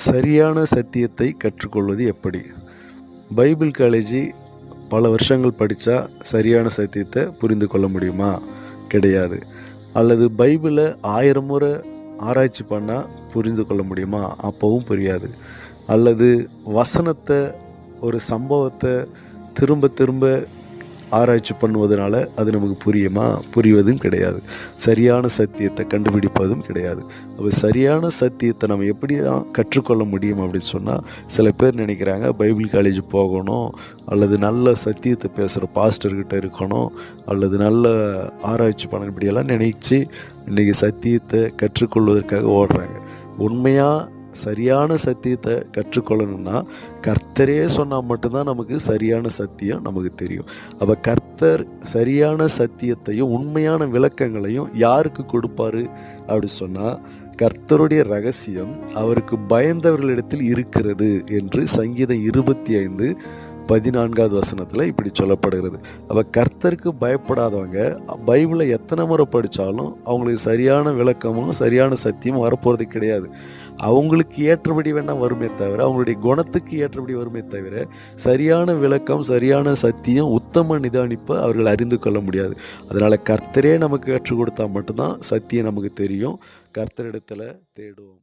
சரியான சத்தியத்தை கற்றுக்கொள்வது எப்படி? பைபிள் காலேஜி பல வருஷங்கள் படித்தா சரியான சத்தியத்தை புரிந்து கொள்ள முடியுமா? கிடையாது. அல்லது பைபிளை ஆயிரம் முறை ஆராய்ச்சி பண்ணால் புரிந்து கொள்ள முடியுமா? அப்போவும் புரியாது. அல்லது வசனத்தை ஒரு சம்பவத்தை திரும்ப திரும்ப ஆராய்ச்சி பண்ணுவதனால அது நமக்கு புரியுமா? புரிவதும் கிடையாது. சரியான சத்தியத்தை கண்டுபிடிப்பதும் கிடையாது. அப்போ சரியான சத்தியத்தை நம்ம எப்படி தான் கற்றுக்கொள்ள முடியும் அப்படின்னு சொன்னால் சில பேர் நினைக்கிறாங்க பைபிள் காலேஜ் போகணும் அல்லது நல்ல சத்தியத்தை பேசுகிற பாஸ்டர்கிட்ட இருக்கணும் அல்லது நல்ல ஆராய்ச்சி பண்ணணும் இப்படியெல்லாம் நினைச்சு இன்றைக்கி சத்தியத்தை கற்றுக்கொள்வதற்காக ஓடுறாங்க. உண்மையாக சரியான சத்தியத்தை கற்றுக்கொள்ளணும்னா கர்த்தரே சொன்னால் மட்டும்தான் நமக்கு சரியான சத்தியம் நமக்கு தெரியும். அப்போ கர்த்தர் சரியான சத்தியத்தையும் உண்மையான விளக்கங்களையும் யாருக்கு கொடுப்பாரு அப்படி சொன்னால் கர்த்தருடைய ரகசியம் அவருக்கு பயந்தவர்களிடத்தில் இருக்கிறது என்று சங்கீதம் இருபத்தி ஐந்து பதினான்காவது வசனத்தில் இப்படி சொல்லப்படுகிறது. அப்போ கர்த்தருக்கு பயப்படாதவங்க பைபிளை எத்தனை முறை படித்தாலும் அவங்களுக்கு சரியான விளக்கமும் சரியான சத்தியமும் வரப்போகிறது கிடையாது. அவங்களுக்கு ஏற்றபடி வேணால் வருமே தவிர அவங்களுடைய குணத்துக்கு ஏற்றபடி வருமே தவிர சரியான விளக்கம் சரியான சத்தியம் உத்தம நிதானிப்பை அவர்கள் அறிந்து கொள்ள முடியாது. அதனால் கர்த்தரே நமக்கு கற்றுக் கொடுத்தா மட்டும்தான் சத்தியம் நமக்கு தெரியும். கர்த்தரிடத்தில் தேடுவோம்.